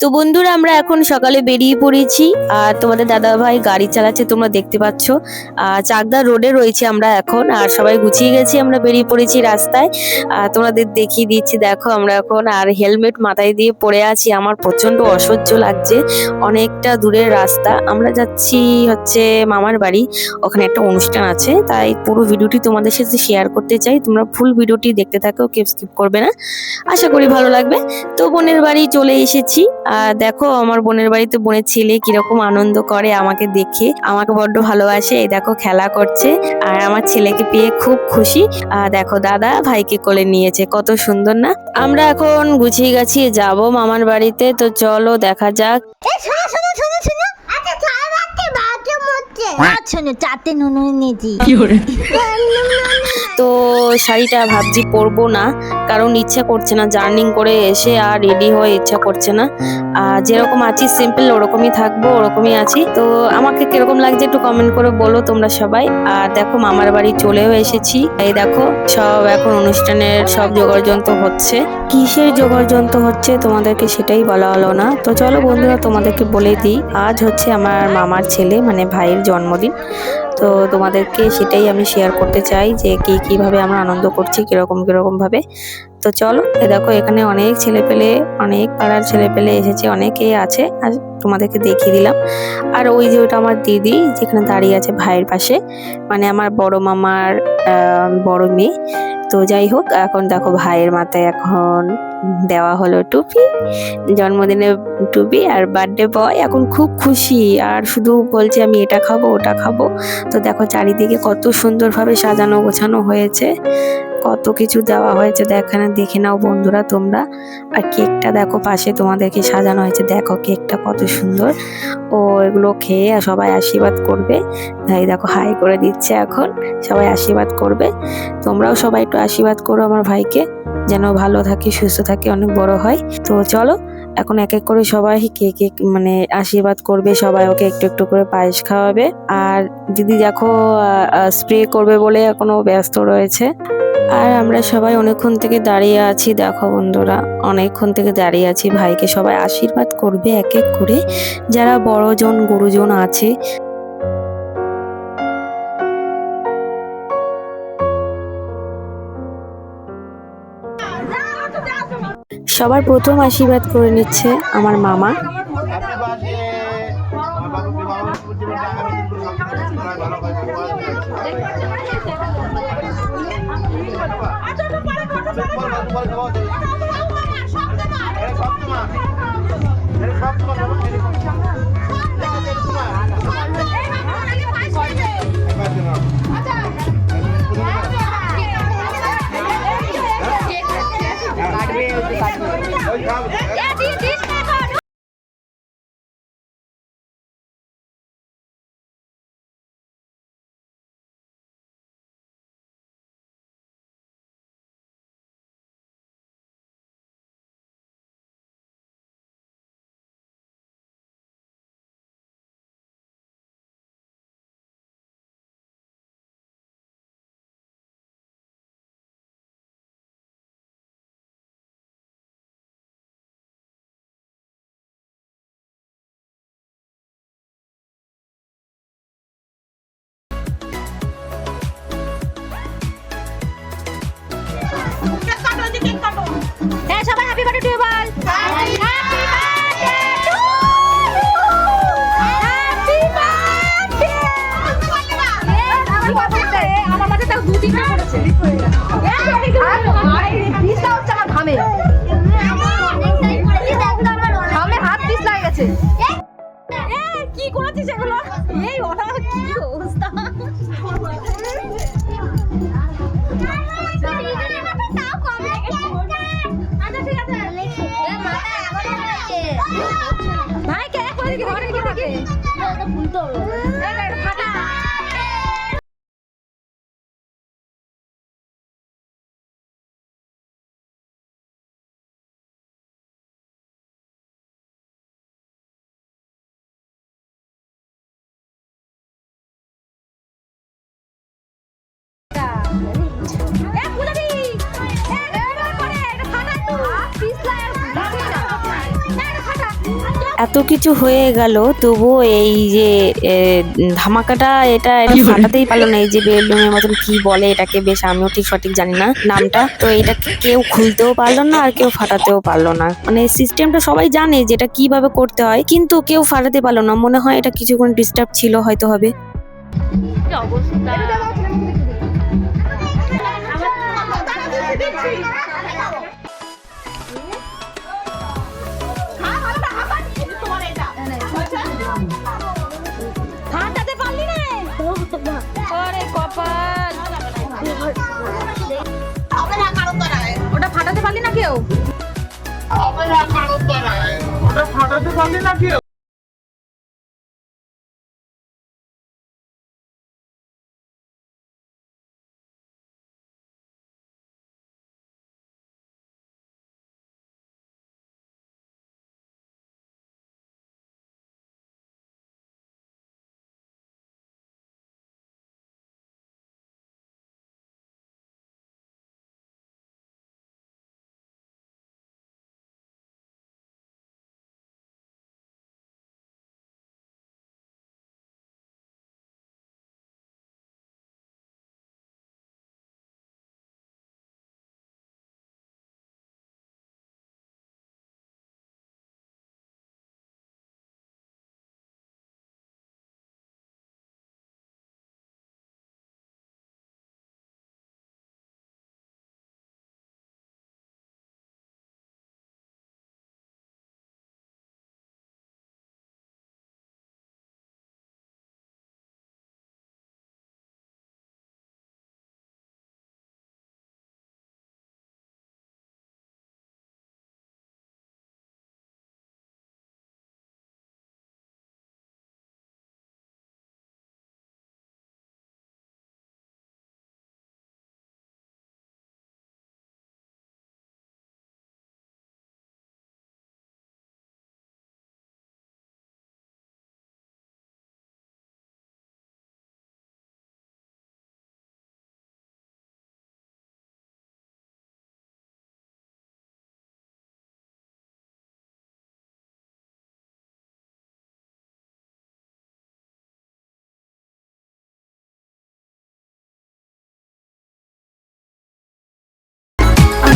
তো বন্ধুরা, আমরা এখন সকালে বেরিয়ে পড়েছি আর তোমাদের দাদা ভাই গাড়ি চালাচ্ছে, তোমরা দেখতে পাচ্ছ। চাকদা রোডে রয়েছে আমরা এখন, আর সবাই গুছিয়ে গেছি, আমরা বেরিয়ে পড়েছি রাস্তায়। আর তোমাদের দেখিয়ে দিচ্ছি, দেখো আমরা এখন আর হেলমেট মাথায় দিয়ে পড়ে আছি। আমার প্রচণ্ড অসহ্য লাগছে, অনেকটা দূরের রাস্তা। আমরা যাচ্ছি হচ্ছে মামার বাড়ি, ওখানে একটা অনুষ্ঠান আছে, তাই পুরো ভিডিওটি তোমাদের সাথে শেয়ার করতে চাই। তোমরা ফুল ভিডিওটি দেখতে থাকো, কেউ স্কিপ করবে না। আশা করি ভালো লাগবে। তো বোনের বাড়ি চলে এসেছি দেখো আমার বোনের বাড়িতে বোনের ছেলে কীরকম আনন্দ করে আমাকে দেখে। আমাকে বড্ড ভালোবাসে এই দেখো খেলা করছে। আর আমার ছেলেকে পেয়ে খুব খুশি। আর দেখো দাদা ভাইকে কোলে নিয়েছে কত সুন্দর না? আমরা এখন গুছিয়ে গাছিয়ে যাব মামার বাড়িতে তো চলো দেখা যাক। এ শোনো শোনো শোনো শোনো। আচ্ছা চারটে তো শাড়িটা ভাবছি পরবো না। কারণ ইচ্ছা করছে না। জার্নিং করে এসে আর রেডি হয়ে ইচ্ছা করছে না। আর যেরকম আছি সিম্পল ওরকমই থাকব, ওরকমই আছি। তো আমাকে কীরকম লাগছে একটু কমেন্ট করে বলো তোমরা সবাই। আর দেখো, মামার বাড়ি চলেও এসেছি। এই দেখো, সব এখন অনুষ্ঠানের সব জোগাড় যন্ত্র হচ্ছে। কিসের জোগাড় যন্ত্র হচ্ছে তোমাদেরকে সেটাই বলা হলো না। তো চলো বন্ধুরা, তোমাদেরকে বলে দিই, আজ হচ্ছে আমার মামার ছেলে মানে ভাইয়ের জন্মদিন। তো তোমাদেরকে সেটাই আমি শেয়ার করতে চাই যে কি, কীভাবে আমরা আনন্দ করছি, কীরকম কীরকম ভাবে তো চলো, এ দেখো এখানে অনেক ছেলে পেলে অনেক পাড়ার ছেলে পেলে এসেছে, অনেকে আছে, আর তোমাদেরকে দেখিয়ে দিলাম। আর ওই যে ওটা আমার দিদি, যেখানে দাঁড়িয়ে আছে ভাইয়ের পাশে মানে আমার বড় মামার বড় মেয়ে। তো যাই হোক, এখন দেখো ভাইয়ের মাথায় এখন দেওয়া হলো টুপি জন্মদিনের টুপি আর বার্থডে বয় এখন খুব খুশি। আর শুধু বলছে, আমি এটা খাব, ওটা খাব। তো দেখো চারিদিকে কত সুন্দরভাবে সাজানো গোছানো হয়েছে, কত কিছু দেওয়া হয়েছে। দেখানে দেখে নাও বন্ধুরা তোমরা। আর কেকটা দেখো পাশে তোমাদেরকে সাজানো হয়েছে। দেখো কেকটা কত সুন্দর। ও এগুলো খেয়ে সবাই আশীর্বাদ করবে। তাই দেখো হাই করে দিচ্ছে এখন, সবাই আশীর্বাদ করবে। তোমরাও সবাই একটু আশীর্বাদ করো আমার ভাইকে, যেন ভালো থাকে, সুস্থ থাকে। অনেক বড় হয়। তো চলো, এখন এক এক করে সবাই কে কেক মানে আশীর্বাদ করবে, সবাই ওকে একটু একটু করে পায়েস খাওয়াবে। আর দিদি দেখো স্প্রে করবে বলে এখনও ব্যস্ত রয়েছে। আর আমরা সবাই অনেকক্ষণ থেকে দাঁড়িয়ে আছি, দেখো বন্ধুরা, অনেকক্ষণ থেকে দাঁড়িয়ে আছি। ভাইকে সবাই আশীর্বাদ করবে এক এক করে। যারা বড়জন, গুরুজন আছে সবার প্রথম আশীর্বাদ করে নিচ্ছে আমার মামা সব তোমার সব কিছু ভালো পিসটা হচ্ছে আমার ঘামে ঘামে হাত পিস লাগে গেছে কি করেছিস এগুলো এই ওটা কি অবস্থা ভাই কে করে দিকে ঘরে দিকে এত কিছু হয়ে গেল তবুও এই যে ধামাকাটা এটা এটা ফাটাতেই পারল না এই যে বেলুনের মতন কি বলে এটাকে বেশ আমিও ঠিক সঠিক জানি না নামটা। তো এটা কেউ খুলতেও পারল না আর কেউ ফাটাতেও পারল না। মানে সিস্টেমটা সবাই জানে যে এটা কীভাবে করতে হয় কিন্তু কেউ ফাটাতে পারল না। মনে হয় এটা কিছুক্ষণ ডিস্টার্ব ছিল হয়তো হবে। ফাটাতে ফাটাতে পারলি না কেউ?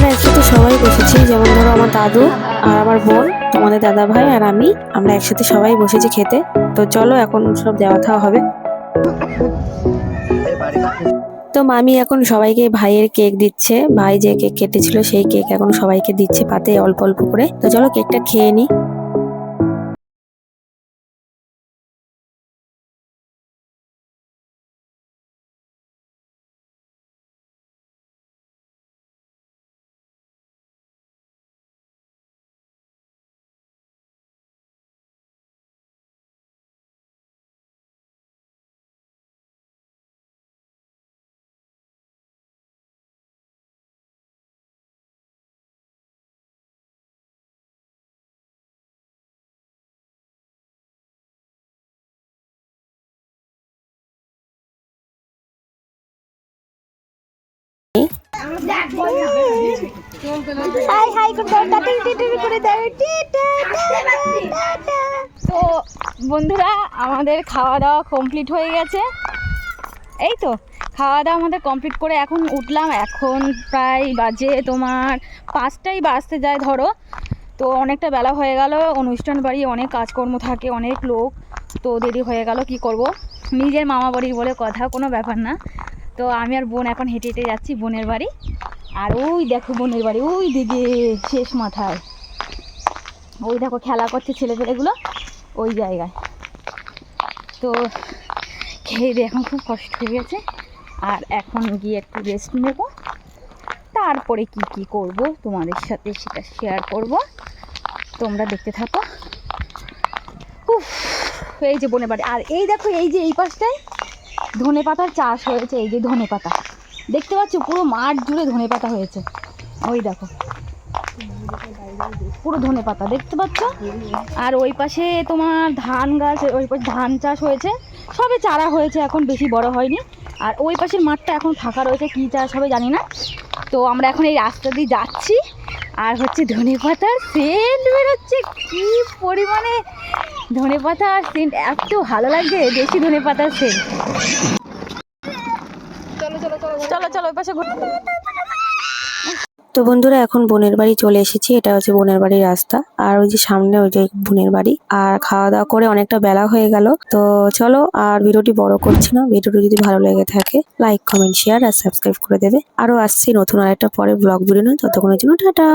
আমরা একসাথে সবাই বসেছি, যেমন ধরো আমার দাদু আর আমার বোন, তোমাদের দাদা ভাই আর আমি, আমরা একসাথে সবাই বসেছি খেতে। তো চলো এখন সব দেওয়া খাওয়া হবে। তো মামি এখন সবাইকে ভাইয়ের কেক দিচ্ছে, ভাই যে কেক কেটেছিল সেই কেক এখন সবাইকে দিচ্ছে পাতে অল্প অল্প করে। তো চলো কেকটা খেয়ে নি। হাই হাই তো বন্ধুরা, আমাদের খাওয়া দাওয়া কমপ্লিট হয়ে গেছে। এই তো, খাওয়া দাওয়া আমাদের কমপ্লিট করে এখন উঠলাম। এখন প্রায় বাজে তোমার পাঁচটাই বাজতে যায়, ধরো। তো অনেকটা বেলা হয়ে গেল, অনুষ্ঠান বাড়ি অনেক কাজকর্ম থাকে, অনেক লোক। তো দেরি হয়ে গেল, কি করব? নিজের মামা বাড়ি বলে কথা, কোনো ব্যাপার না। তো আমি আর বোন এখন হেঁটে হেঁটে যাচ্ছি বোনের বাড়ি। আর ওই দেখো বোনের বাড়ি ওই দিকে শেষ মাথায়। ওই দেখো খেলা করছে ছেলেপেলেগুলো ওই জায়গায়। তো খেয়ে দিয়ে এখন খুব কষ্ট হয়ে গেছে। আর এখন গিয়ে একটু রেস্ট নেব। তারপরে কি কি করব তোমাদের সাথে সেটা শেয়ার করব। তোমরা দেখতে থাকো। উফ, এই যে বনে বাড়ি। আর এই দেখো এই যে এই পাশটায় ধনে পাতার চাষ হয়েছে, এই যে ধনে পাতা দেখতে পাচ্ছ, পুরো মাঠ জুড়ে ধনে পাতা হয়েছে। ওই দেখো। পুরো ধনে পাতা দেখতে পাচ্ছ? আর ওই পাশে তোমার ধান গাছ, ওই পাশে ধান চাষ হয়েছে। সবে চারা হয়েছে, এখন বেশি বড় হয়নি। আর ওই পাশের মাঠটা এখন ফাঁকা রয়েছে, কী চাষ হবে জানি না। তো আমরা এখন এই রাস্তা দিয়ে যাচ্ছি। আর হচ্ছে ধনে পাতার সেন্ট বেরোচ্ছে। কি পরিমাণে ধনে পাতা আর সেন্ট এত ভালো লাগছে দেশি ধনে পাতার সেন্ট চলো চলো, ওই পাশে তো বন্ধুরা, এখন বোনের বাড়ি চলে এসেছি। এটা হচ্ছে বোনের বাড়ির রাস্তা। আর ওই যে সামনে ওই যে বোনের বাড়ি। আর খাওয়া দাওয়া করে অনেকটা বেলা হয়ে গেল। তো চলো, আর ভিডিওটি বড় করছি না। ভিডিওটি যদি ভালো লেগে থাকে লাইক কমেন্ট শেয়ার আর সাবস্ক্রাইব করে দেবে। আরও আসছি নতুন আরেকটা পরে ব্লগ নয়। ততক্ষণের জন্য টাটা।